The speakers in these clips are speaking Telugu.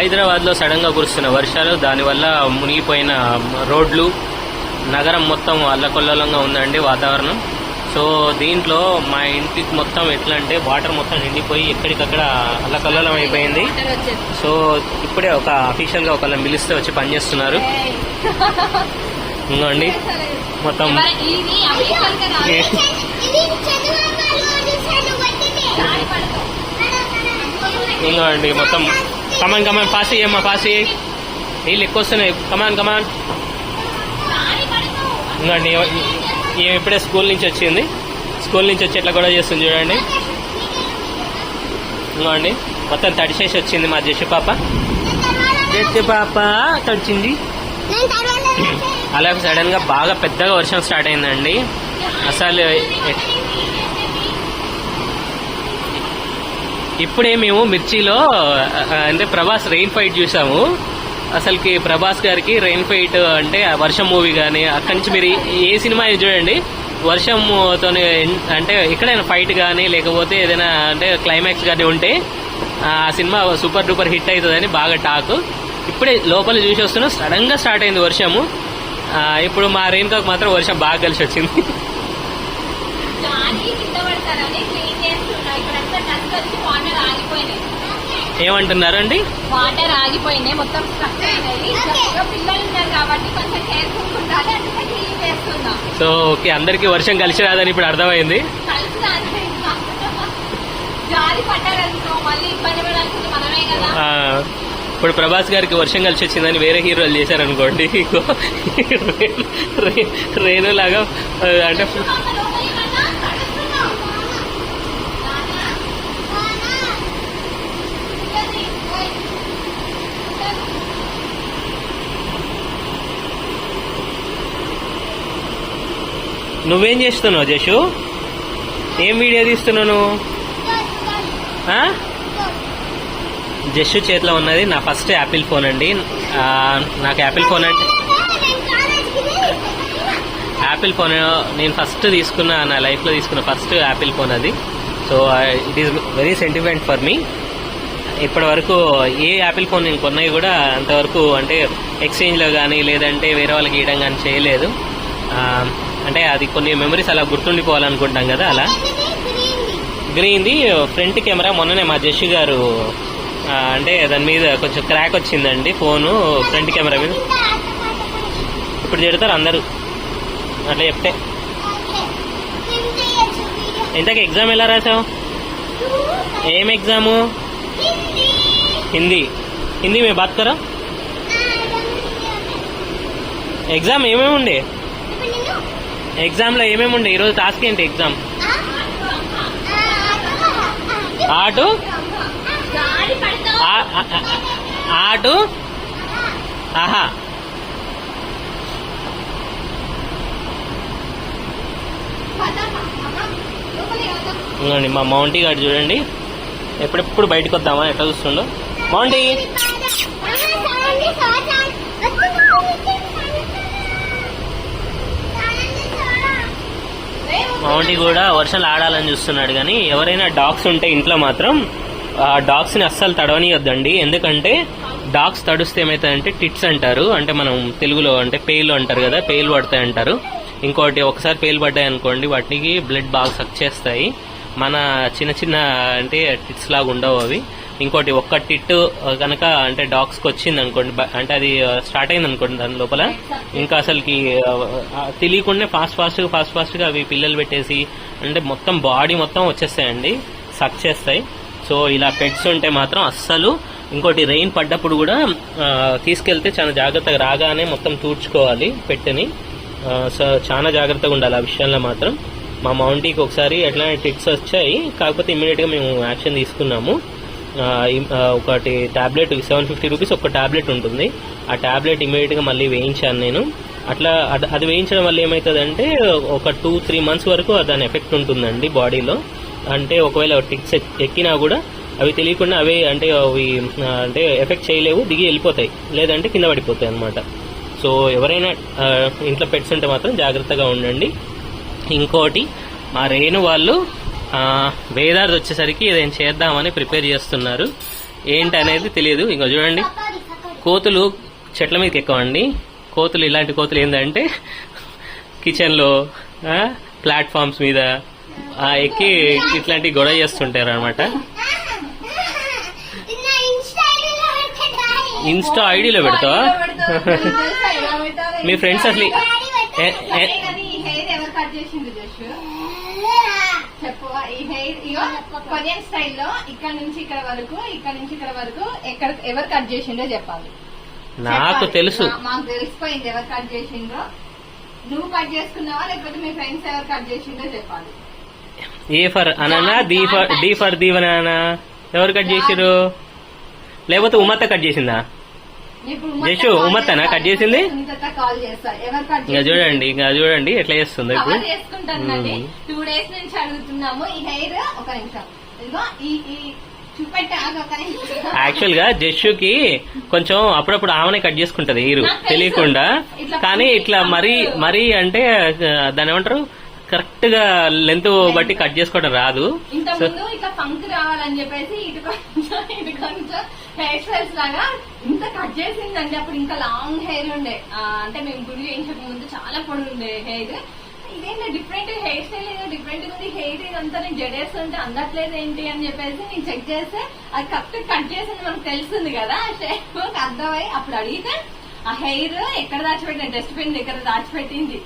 హైదరాబాద్లో సడన్గా కురుస్తున్న వర్షాలు దానివల్ల మునిగిపోయిన రోడ్లు నగరం మొత్తం అల్లకొల్లలంగా ఉందండి వాతావరణం. సో దీంట్లో మా ఇంటికి మొత్తం ఎట్లా అంటే వాటర్ మొత్తం నిండిపోయి ఎక్కడికక్కడ అల్లకల్లోలం అయిపోయింది. సో ఇప్పుడే ఒక అఫీషియల్గా ఒకళ్ళని పిలిస్తే వచ్చి పనిచేస్తున్నారు ఇంకోండి. మొత్తం ఇది అఫీషియల్ ఇంకోండి మొత్తం come on come on fast అయ్యమ్మా fast నీళ్ళు ఎక్కువ వస్తున్నాయి కమాన్ కమాన్ ఉందండి ఈమె ఇప్పుడే స్కూల్ నుంచి వచ్చింది. స్కూల్ నుంచి వచ్చి ఎట్లా కూడా చేస్తుంది చూడండి. ఇంకోండి. మొత్తం తడిసేసి వచ్చింది మా జషు పాప. జషు పాప తడిచింది. అలాగే అలా సడన్గా బాగా పెద్దగా వర్షం స్టార్ట్ అయిందండి. అసలు ఇప్పుడే మేము మిర్చిలో అంటే ప్రభాస్ రెయిన్ ఫైట్ చూసాము. అసలుకి ప్రభాస్ గారికి రెయిన్ ఫైట్ అంటే వర్షం మూవీ కానీ అక్కడి నుంచి మీరు ఏ సినిమా చూడండి. వర్షంతో అంటే ఎక్కడైనా ఫైట్ కానీ లేకపోతే ఏదైనా అంటే క్లైమాక్స్ కానీ ఉంటే ఆ సినిమా సూపర్ డూపర్ హిట్ అవుతుందని బాగా టాక్. ఇప్పుడే లోపల చూసి వస్తున్నాం సడన్గా స్టార్ట్ అయింది వర్షము. ఇప్పుడు మా రేణుకాకు మాత్రం వర్షం బాగా కలిసి వచ్చింది. కింద పడతారని క్లీన్ చేస్తున్నా. ఇక్కడంతా డస్ట్ వచ్చి వాటర్ ఆగిపోయినాయి. ఏమంటున్నారు అండి వాటర్ ఆగిపోయినాయి. మొత్తం స్ట్రక్ అయినాయి చక్కగా పిల్లలు ఉన్నారు కాబట్టి కొంచెం కేర్ఫుల్ ఉండాలి. అందుకే క్లీన్ చేస్తున్నా. సో ఓకే అందరికి వర్షం కలిసి రాదని ఇప్పుడు అర్థమైంది. కలిసి రాదు ఇంకా. జారి పడ్డారనుకో మళ్ళీ ఇబ్బంది పడాల్సింది మనమే కదా. ఆ, ఇప్పుడు ప్రభాస్ గారికి వర్షం కలిసి వచ్చిందని వేరే హీరోలు చేశారనుకోండి ఇగో రే- రే- రేణు లాగా ఆ, అంటే నువ్వేం చేస్తున్నావు జషు? ఏం వీడియో తీస్తున్నావు నువ్వు జషు చేతిలో ఉన్నది నా ఫస్ట్ యాపిల్ ఫోన్ అండి. నాకు యాపిల్ ఫోన్ అంటే యాపిల్ ఫోన్ నేను ఫస్ట్ తీసుకున్న నా లైఫ్లో తీసుకున్న ఫస్ట్ యాపిల్ ఫోన్ అది. So it is very sentiment for me ఇప్పటి వరకు ఏ యాపిల్ ఫోన్ నేను కొన్నవి కూడా అంతవరకు అంటే ఎక్స్చేంజ్లో కానీ లేదంటే వేరే వాళ్ళకి ఇవ్వడం కానీ చేయలేదు. అంటే అది కొన్ని మెమరీస్ అలా గుర్తుండిపోవాలనుకుంటాం కదా అలా? గ్రీన్ది ఫ్రంట్ కెమెరా మొన్ననే మా జషి గారు అంటే దాని మీద కొంచెం క్రాక్ వచ్చిందండి ఫోను ఫ్రంట్ కెమెరా మీద. ఇప్పుడు తిడతారు అందరూ. అట్లా చెప్తే. ఇంతకు ఎగ్జామ్ ఎలా రాసావు? ఏం ఎగ్జాము హిందీ. హిందీ మే బాత్ కరా ఎగ్జామ్ ఏమేమి ఉండే ఎగ్జామ్లో ఏమేమి ఉండే ఈరోజు టాస్క్ ఏంటి ఎగ్జామ్ ఆటు ఆటు ఆహా ఇంకోండి మా మౌంటీ గారు చూడండి ఎప్పుడెప్పుడు బయటకు వద్దామా ఎట్లా చూస్తుండో మౌంటీ మౌంటీ కూడా వర్షాలు ఆడాలని చూస్తున్నాడు కానీ ఎవరైనా డాగ్స్ ఉంటే ఇంట్లో మాత్రం ఆ డాగ్స్ని అస్సలు తడవనియొద్దండి. ఎందుకంటే డాగ్స్ తడుస్తే ఏమవుతాయంటే టిట్స్ అంటారు. అంటే మనం తెలుగులో అంటే పేలు అంటారు కదా పేలు పడతాయి అంటారు. ఇంకోటి ఒకసారి పేలు పడ్డాయి అనుకోండి వాటికి బ్లడ్ బాగా సక్ చేస్తాయి. మన చిన్న చిన్న అంటే టిట్స్ లాగా ఉండవు అవి. ఇంకోటి ఒక్క టిట్ కనుక అంటే డాగ్స్కి వచ్చింది అనుకోండి అంటే అది స్టార్ట్ అయింది అనుకోండి దాని లోపల ఇంకా అసలుకి తెలియకుండా ఫాస్ట్ ఫాస్ట్గా ఫాస్ట్ ఫాస్ట్గా అవి పిల్లలు పెట్టేసి అంటే మొత్తం బాడీ మొత్తం వచ్చేస్తాయండి సక్ చేస్తాయి. సో ఇలా పెట్స్ ఉంటే మాత్రం అస్సలు ఇంకోటి రెయిన్ పడ్డప్పుడు కూడా తీసుకెళ్తే చాలా జాగ్రత్తగా రాగానే మొత్తం తూడ్చుకోవాలి పెట్టని. సో చాలా జాగ్రత్తగా ఉండాలి ఆ విషయంలో మాత్రం. మా మౌంటీకి ఒకసారి అట్లానే టిట్స్ వచ్చాయి కాకపోతే ఇమ్మీడియట్గా మేము యాక్షన్ తీసుకున్నాము. ఒకటి టాబ్లెట్ సెవెన్ ఫిఫ్టీ రూపీస్ ఒక టాబ్లెట్ ఉంటుంది. ఆ టాబ్లెట్ ఇమీడియట్గా మళ్ళీ వేయించాను నేను. అట్లా అది- అది వేయించడం వల్ల ఏమవుతుందంటే ఒక టూ త్రీ మంత్స్ వరకు దాని ఎఫెక్ట్ ఉంటుందండి బాడీలో. అంటే ఒకవేళ టిక్స్ ఎక్- ఎక్కినా కూడా అవి తెలియకుండా అవే అంటే అవి అంటే ఎఫెక్ట్ చేయలేవు దిగి వెళ్ళిపోతాయి. లేదంటే కింద పడిపోతాయి అన్నమాట. సో ఎవరైనా ఇంట్లో పెట్స్ ఉంటే మాత్రం జాగ్రత్తగా ఉండండి. ఇంకోటి మా రేణు వాళ్ళు ఆ, వేదార్థ్ వచ్చేసరికి ఏదైనా చేద్దామని ప్రిపేర్ చేస్తున్నారు. ఏంటి అనేది తెలియదు ఇంకా చూడండి. కోతులు చెట్ల మీదకి ఎక్కవండి. కోతులు ఇలాంటి కోతులు ఏంటంటే కిచెన్లో ప్లాట్ఫామ్స్ మీద ఆ, ఎక్కి ఇట్లాంటి గొడవ చేస్తుంటారు అనమాట ఇన్స్టా ఐడిలో పెడతావా? మీ ఫ్రెండ్స్ అసలు కానీ ఈ హెయిర్ చేసిండు ఇగో కొరియన్ స్టైల్లో ఇక్కడ నుంచి ఇక్కడ వరకు ఇక్కడ నుంచి ఇక్కడ వరకు ఎక్కడ ఎవరు కట్ చేసిండో చెప్పాలి. నాకు. తెలుసు. మాకు తెలిసిపోయింది ఎవరు కట్ చేసిండ్రో. నువ్వు కట్ చేసుకున్నావా లేకపోతే మీ ఫ్రెండ్స్ ఎవరు కట్ చేసిండో చెప్పాలి. ఏ ఫర్ అననా? డి ఫర్ డి ఫర్ దీవనానా ఎవరు కట్ చేసిరు లేకపోతే ఉమ్మత్త కట్ చేసిందా? జషు, ఉమ్మత్తనా కట్ చేసింది? ఇంకా చూడండి ఇంకా చూడండి ఎట్లా చేస్తుందో ఇప్పుడు. టూ డేస్ నుంచి అడుగుతున్నాము. ఈ హెయిర్ ఒక నిమిషం. ఈ యాక్చువల్గా జస్సుకి కొంచెం అప్పుడప్పుడు ఆమెనే కట్ చేసుకుంటది హీరు తెలుసు. తెలియకుండా. కానీ ఇట్లా మరీ. మరీ అంటే దాని ఏమంటారు? కరెక్ట్గా లెంత్ బట్టి కట్ చేసుకోవడం రాదు. ఇంత సో ముందు ఇట్లా ఫంక్ రావాలని చెప్పేసి ఇటు కొంచెం ఇటు కొంచెం హెయిర్ స్టైల్స్ లాగా ఇంత కట్ చేసిందండి. అప్పుడు ఇంకా లాంగ్ హెయిర్ ఉండే. అంటే మేము గుడి చేయించక ముందు చాలా పొడి ఉండే హెయిర్ ఇదేంటి? డిఫరెంట్ హెయిర్ స్టైల్ ఏదో డిఫరెంట్ ఉంది. హెయిర్ ఇదంతా నేను జడేస్తుంటే అందట్లేదు ఏంటి అని చెప్పేసి నేను చెక్ చేస్తే అది కరెక్ట్ కట్ చేసింది మనకు తెలుస్తుంది కదా. షేప్ అర్థమై అప్పుడు అడిగితే ఆ హెయిర్ ఎక్కడ దాచిపెట్టింది డస్ట్బిన్ దగ్గర దాచిపెట్టింది.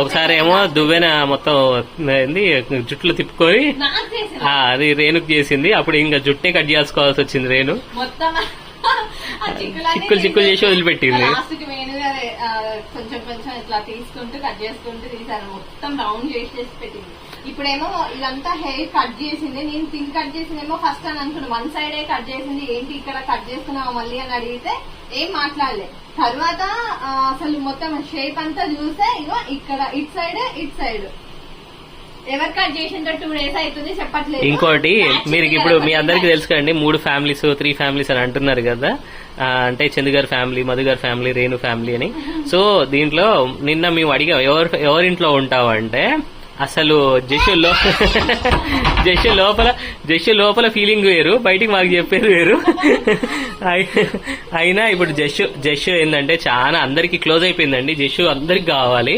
ఒకసారి ఏమో. దువ్వెన మొత్తం జుట్లు తిప్పుకొని అది రేణుకు చేసింది. అప్పుడు ఇంకా జుట్టే కట్ చేసుకోవాల్సి వచ్చింది రేణు. చిక్కులు చిక్కులు చేసి వదిలిపెట్టింది. కొంచెం కొంచెం ఇట్లా తీసుకుంటూ కట్ చేసుకుంటూ తీసాను. మొత్తం రౌండ్ చేసి పెట్టింది. ఇప్పుడేమో ఇదంతా హెయిర్ కట్ చేసింది. నేను తిన్ కట్ చేసిందేమో ఫస్ట్ అని అనుకున్నాను వన్ సైడే కట్ చేసింది. ఏంటి ఇక్కడ కట్ చేసుకున్నావా మళ్ళీ అని అడిగితే ఏం మాట్లాడలే. తర్వాత అసలు మొత్తం షేప్ అంతా చూస్తే ఇగో ఇక్కడ ఇట్ సైడ్ ఇట్ సైడ్ ఎవరు కట్ చేసిందో టూ డేస్ అవుతుంది చెప్పట్లేదు. ఇంకోటి మీరు ఇప్పుడు మీ అందరికి తెలుసు కదండి మూడు ఫ్యామిలీస్ త్రీ ఫ్యామిలీస్ అని అంటున్నారు కదా. అంటే చందు గారి ఫ్యామిలీ మధు గారి ఫ్యామిలీ రేణు ఫ్యామిలీ అని. సో దీంట్లో నిన్న మేము అడిగాం ఎవరు ఎవరింట్లో ఉంటావు అంటే అసలు జషుల్లో జషు లోపల జషు లోపల ఫీలింగ్ వేరు బయటికి మాకు చెప్పేది వేరు. అయి- అయినా ఇప్పుడు జషు జషు ఏంటంటే చాలా అందరికి క్లోజ్ అయిపోయిందండి. జషు అందరికి కావాలి.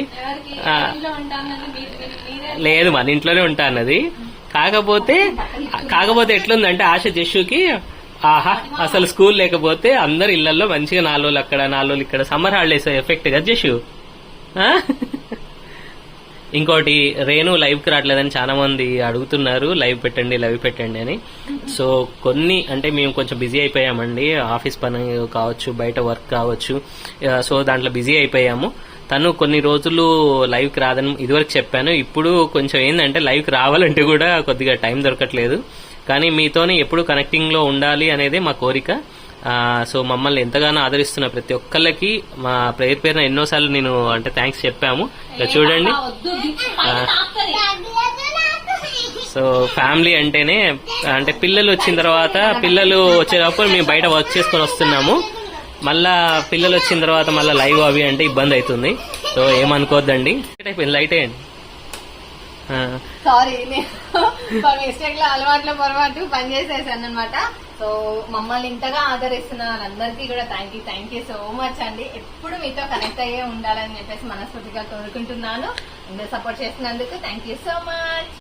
లేదు మన ఇంట్లోనే ఉంటా అన్నది. కాకపోతే కాకపోతే ఎట్లుందంటే ఆశ జస్సుకి ఆహా అసలు స్కూల్ లేకపోతే అందరు ఇళ్ళలో మంచిగా నాలుగు అక్కడ నాలుగు ఇక్కడ సమ్మర్ హాలిడేస్ ఎఫెక్ట్ కదా ఆ? ఇంకోటి రేణు లైవ్కి రావట్లేదని చాలా మంది అడుగుతున్నారు. లైవ్ పెట్టండి లైవ్ పెట్టండి అని. సో కొన్ని అంటే మేము కొంచెం బిజీ అయిపోయామండి. ఆఫీస్ పని కావచ్చు బయట వర్క్ కావచ్చు. సో దాంట్లో బిజీ అయిపోయాము. తను కొన్ని రోజులు లైవ్కి రాదని ఇదివరకు చెప్పాను. ఇప్పుడు కొంచెం ఏంటంటే లైవ్కి రావాలంటే కూడా కొద్దిగా టైం దొరకట్లేదు. కానీ మీతోనే ఎప్పుడు కనెక్టింగ్లో ఉండాలి అనేది మా కోరిక. సో మమ్మల్ని ఎంతగానో ఆదరిస్తున్న ప్రతి ఒక్కళ్ళకి మా ప్రేయర్ పేరున ఎన్నోసార్లు నేను అంటే థ్యాంక్స్ చెప్పాము. ఇక చూడండి. సో ఫ్యామిలీ అంటేనే అంటే పిల్లలు వచ్చిన తర్వాత పిల్లలు వచ్చేటప్పుడు మేము బయట వర్క్ చేసుకొని వస్తున్నాము. మళ్ళా పిల్లలు వచ్చిన తర్వాత మళ్ళీ లైవ్ అవి అంటే ఇబ్బంది అవుతుంది. సో ఏమనుకోవద్దండి లైట్ అయిపోయింది లైట్ అయ్యండి సారీ నేను మిస్టేక్లో అలవాట్లో పొరపాటు పని చేసేసాను అనమాట సో మమ్మల్ని ఇంతగా ఆదరిస్తున్న వాళ్ళందరికీ కూడా thank you thank you so much అండి. ఎప్పుడు మీతో కనెక్ట్ అయ్యే ఉండాలని చెప్పేసి మనస్ఫూర్తిగా కోరుకుంటున్నాను. ఇందులో సపోర్ట్ చేసినందుకు థ్యాంక్ యూ సో మచ్